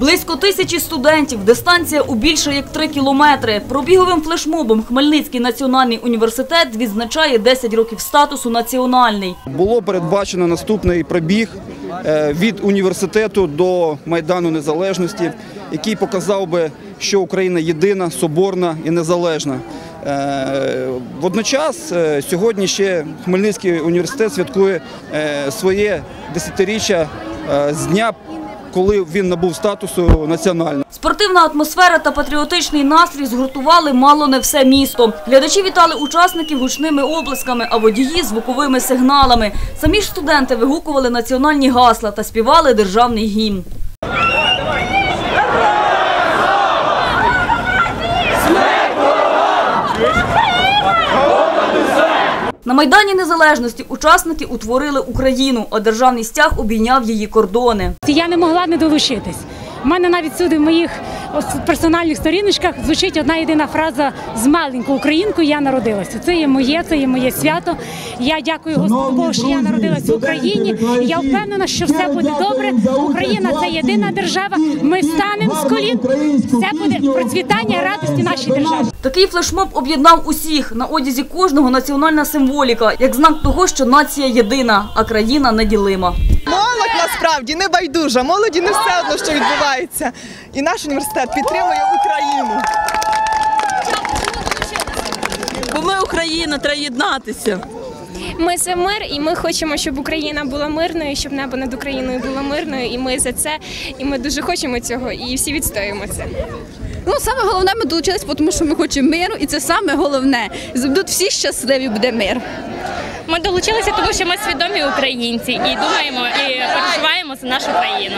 Близько тисячі студентів, дистанція у більше як три кілометри. Пробіговим флешмобом Хмельницький національний університет відзначає 10 років статусу національний. Було передбачено наступний пробіг від університету до Майдану Незалежності, який показав би, що Україна єдина, соборна і незалежна. Е, Водночас е, сьогодні ще Хмельницький університет святкує е, своє десятиріччя е, з дня, коли він набув статусу національного. Спортивна атмосфера та патріотичний настрій згуртували мало не все місто. Глядачі вітали учасників гучними облисками, а водії – звуковими сигналами. Самі ж студенти вигукували національні гасла та співали державний гімн. На Майдані Незалежності учасники утворили Україну, а державний стяг обійняв її кордони. Я не могла не долучитись. У мене навіть сюди в моїх персональних сторіночках звучить одна єдина фраза з маленькою українкою я народилася. Це є моє, це є моє свято. Я дякую Господу Богу, що я народилася в Україні. Я впевнена, що все буде добре. Україна це єдина держава. Ми станемо з колін. Все буде процвітання, радості нашій державі. Такий флешмоб об'єднав усіх. На одязі кожного національна символіка, як знак того, що нація єдина, а країна неділима. Насправді не байдужа, молоді не все одно, що відбувається. І наш університет підтримує Україну. Бо ми Україна, треба єднатися. Ми за мир, і ми хочемо, щоб Україна була мирною, щоб небо над Україною було мирною. І ми за це, і ми дуже хочемо цього, і всі відстоюємо це. Ну, саме головне, ми долучились, тому що ми хочемо миру, і це саме головне. Будуть всі щасливі, буде мир. Ми долучилися, тому що ми свідомі українці і думаємо і переживаємо за нашу країну.